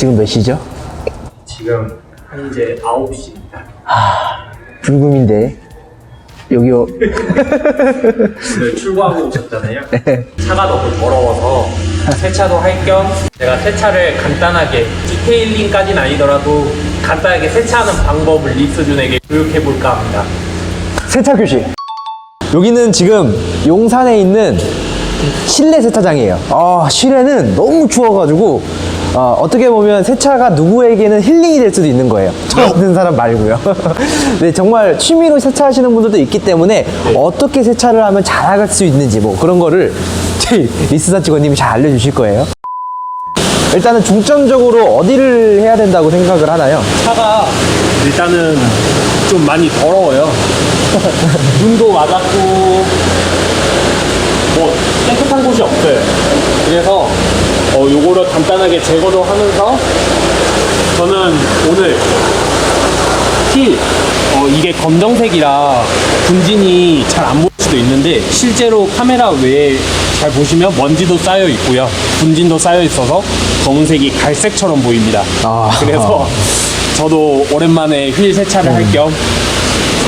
지금 몇 시죠? 지금 현재 9시입니다. 불금인데 여기요 오늘 출고하고 오셨잖아요. 차가 너무 더러워서 세차도 할 겸 제가 세차를 간단하게 디테일링까지는 아니더라도 간단하게 세차하는 방법을 리스준에게 교육해 볼까 합니다. 세차 교실 여기는 지금 용산에 있는 실내 세차장이에요 아 실내는 너무 추워가지고 어, 떻게 보면 세차가 누구에게는 힐링이 될 수도 있는 거예요 저 같은 사람 말고요 네, 정말 취미로 세차하시는 분들도 있기 때문에 어떻게 세차를 하면 잘할 수 있는지 뭐 그런 거를 저희 리스사 직원님이 잘 알려주실 거예요 일단은 중점적으로 어디를 해야 된다고 생각을 하나요? 차가 일단은 좀 많이 더러워요. 눈도 맞았고 뭐 깨끗한 곳이 없어요. 그래서 어 요거를 간단하게 제거도 하면서 저는 오늘 휠 어, 이게 검정색이라 분진이 잘 안 보일 수도 있는데 실제로 카메라 외에 잘 보시면 먼지도 쌓여 있고요 분진도 쌓여 있어서 검은색이 갈색처럼 보입니다 아. 그래서 저도 오랜만에 휠 세차를 할겸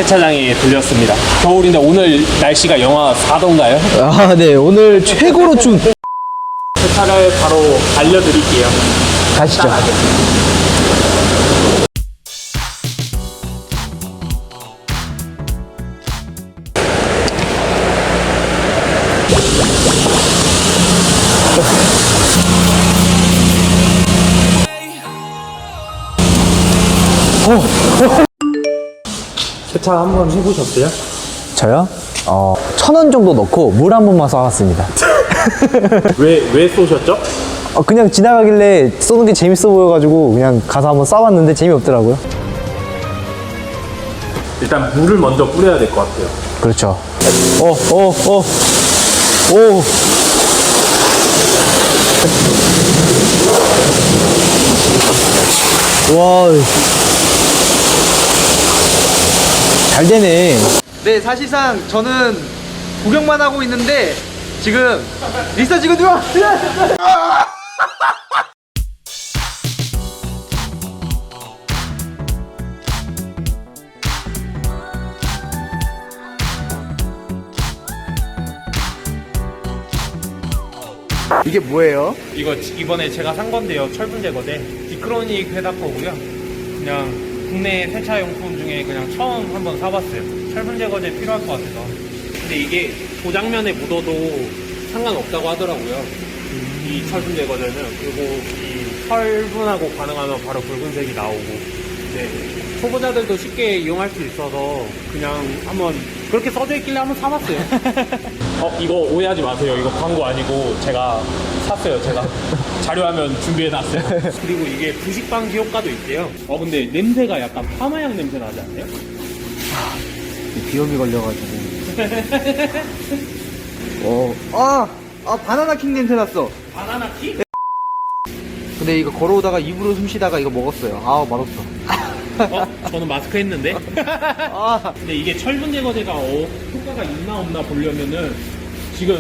세차장에 들렸습니다 겨울인데 오늘 날씨가 영하 4도인가요? 아, 네. 오늘 최고로 좀 세차를 바로 알려드릴게요 가시죠. 세 차 한번 해보셨어요? 저요? 어, 천 원 정도 넣고 물 한 번만 쏴왔습니다. 왜, 왜 쏘셨죠? 어, 그냥 지나가길래 쏘는 게 재밌어 보여가지고 그냥 가서 한번 쏴봤는데 재미없더라고요. 일단 물을 먼저 뿌려야 될 것 같아요 그렇죠. 어, 어, 어, 오. 와. 잘 되네. 네, 사실상 저는 구경만 하고 있는데 지금 리사 지금 누가 이게 뭐예요? 이거 이번에 제가 산 건데요. 철분 제거제 디크로닉 회사 거고요. 그냥 국내 세차 용품 중에 그냥 처음 한번 사봤어요. 철분 제거제 필요할 것 같아서. 근데 이게 도장면에 묻어도 상관없다고 하더라고요. 이 철분 제거제는 그리고 이 철분하고 반응하면 바로 붉은색이 나오고. 네. 초보자들도 쉽게 이용할 수 있어서 그냥 한번 그렇게 써져 있길래 한번 사봤어요. 어 이거 오해하지 마세요. 이거 광고 아니고 제가 샀어요. 제가 자료화면 준비해놨어요. 그리고 이게 부식 방지 효과도 있대요. 어 근데 냄새가 약간 파마향 냄새 나지 않나요? 비염이 걸려가지고. 어, 아, 아 바나나 킹 냄새 났어. 바나나 티? 근데 이거 걸어오다가 입으로 숨 쉬다가 이거 먹었어요. 아, 맛없어. 어 저는 마스크 했는데. 아, 근데 이게 철분 제거제가 어, 효과가 있나 없나 보려면은 지금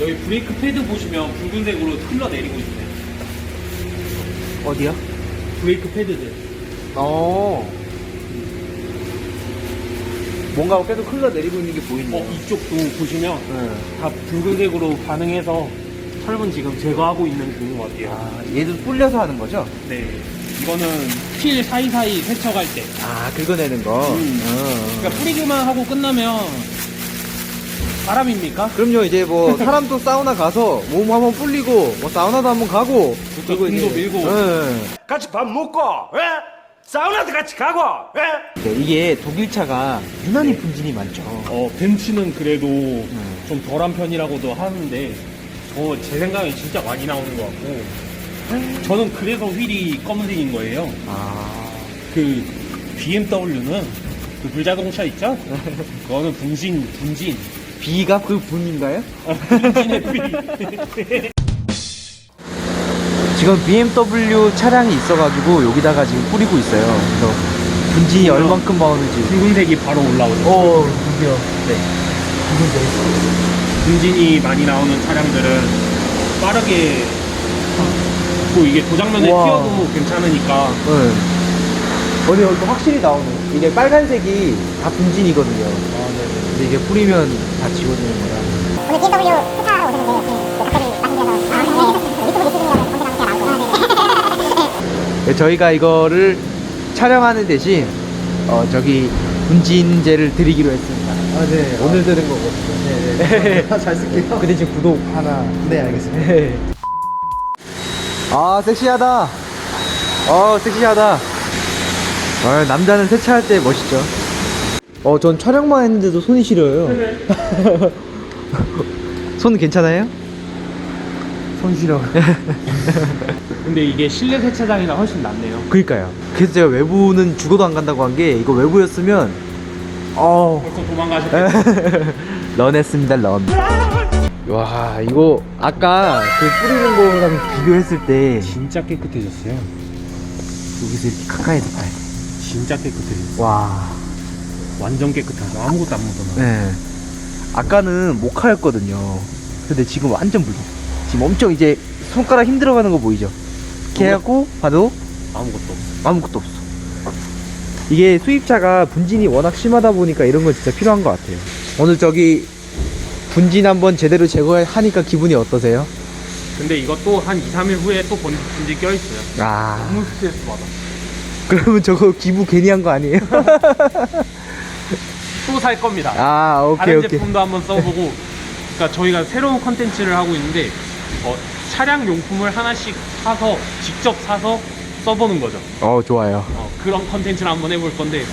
여기 브레이크 패드 보시면 붉은색으로 흘러내리고 있어요. 어디야? 브레이크 패드들. 어. 뭔가 계속 흘러내리고 있는 게 보이네. 어 이쪽도 보시면 네. 다 붉은색으로 반응해서 철분 지금 제거하고 있는 중인 것 같아요. 아, 얘도 불려서 하는 거죠? 네. 이거는 필 사이사이 세척할 때. 아, 긁어내는 거. 음. 어. 그러니까 뿌리기만 하고 끝나면 바람입니까? 그럼요, 이제 뭐, 사람도 사우나 가서 몸 한번 불리고, 뭐, 사우나도 한번 가고, 그쵸, 등도 밀고. 예. 같이 밥 먹고, 예? 사우나도 같이 가고, 예? 네, 이게 독일 차가 유난히 분진이 많죠. 어, 벤츠는 그래도 좀 덜한 편이라고도 하는데, 저 제 생각에 진짜 많이 나오는 것 같고, 저는 그래서 휠이 검은색인 거예요. 아. 그, BMW는 그 불자동차 있죠? 그거는 분신, 분진. B가 그 분인가요? 지금 BMW 차량이 있어가지고 여기다가 지금 뿌리고 있어요. 그래서 분진이 얼만큼 많은지. 붉은색이 바로 올라오죠. 오, 드디어. 네. 분진이 많이 나오는 차량들은 빠르게 그리고 이게 도장면에 우와. 튀어도 괜찮으니까 네. 어디 여기 확실히 나오네. 이게 빨간색이 다 분진이거든요. 근데 이게 뿌리면 다 지워지는 거라. 오늘 BMW 세차하러 오셨는데 갑자기 말씀드려서 유튜브 리스닝이라는 검색하면 제가 나오고 네, 저희가 이거를 촬영하는 대신 어, 저기 분진제를 드리기로 했습니다. 아, 네. 오늘 들은 거거든요. 네, 네. 잘 쓸게요. 그 대신 구독 하나. 네, 알겠습니다. 아, 섹시하다. 어, 섹시하다. 아, 남자는 세차할 때 멋있죠. 어, 전 촬영만 했는데도 손이 시려요. 손 괜찮아요? 손 시려. 근데 이게 실내 세차장이라 훨씬 낫네요 그니까요. 그래서 제가 외부는 죽어도 안 간다고 한 게 이거 외부였으면 어 벌써 도망가셨겠죠 런했습니다 런. 와 이거 아까 그 뿌리는 거랑 비교했을 때 진짜 깨끗해졌어요 여기서 이렇게 가까이서 봐요. 진짜 깨끗해졌어요 와. 완전 깨끗하죠 아무것도 안 묻어나 네. 아까는 모카였거든요. 근데 지금 완전 붉어. 지금 엄청 이제 손가락 힘들어가는 거 보이죠? 이렇게 하고 봐도 아무것도 없어 아무것도 없어. 이게 수입차가 분진이 워낙 심하다 보니까 이런 건 진짜 필요한 것 같아요. 오늘 저기 분진 한번 제대로 제거하니까 기분이 어떠세요? 근데 이것도 한 2, 3일 후에 또 본- 분질 껴있어요 아, 너무 스트레스 받아 그러면 저거 기부 괜히 한 거 아니에요? 또 살 겁니다 아, 오케이, 다른 오케이. 제품도 한번 써보고 그러니까 저희가 새로운 컨텐츠를 하고 있는데 어, 차량 용품을 하나씩 사서 직접 사서 써보는 거죠 어, 좋아요. 어, 그런 컨텐츠를 한번 해볼 건데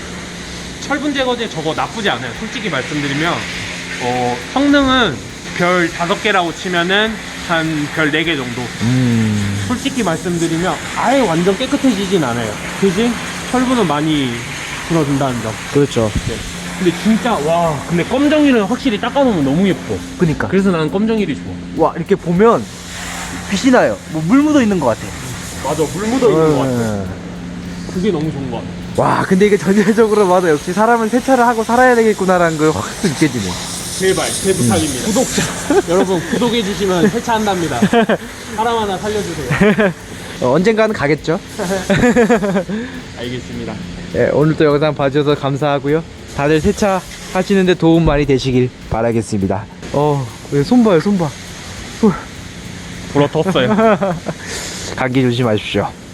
철분 제거제 저거 나쁘지 않아요 솔직히 말씀드리면 어, 성능은 별 5개라고 치면은 한별 4개 정도 음, 솔직히 말씀드리면 아예 완전 깨끗해지진 않아요 대신 철분은 많이 줄어든다는 점 그렇죠. 근데 진짜 와 근데 검정이는 확실히 닦아놓으면 너무 예뻐 그니까. 그래서 나는 검정일이 좋아 와, 이렇게 보면 빛이 나요. 뭐 물 묻어 있는 것 같아. 맞아 물 묻어 있는 것 같아 음. 그게 너무 좋은 것 같아 와, 근데 이게 전체적으로 맞아. 역시 사람은 세차를 하고 살아야 되겠구나라는 걸 확 느껴지네. 제발 제 부탁입니다 구독자 여러분 구독해 주시면 세차한답니다 사람 하나 살려주세요 어, 언젠가는 가겠죠? 알겠습니다 네, 오늘도 영상 봐주셔서 감사하고요. 다들 세차 하시는데 도움 많이 되시길 바라겠습니다. 어, 왜손 봐요, 손 봐. 불어 텄어요 감기 조심하십시오.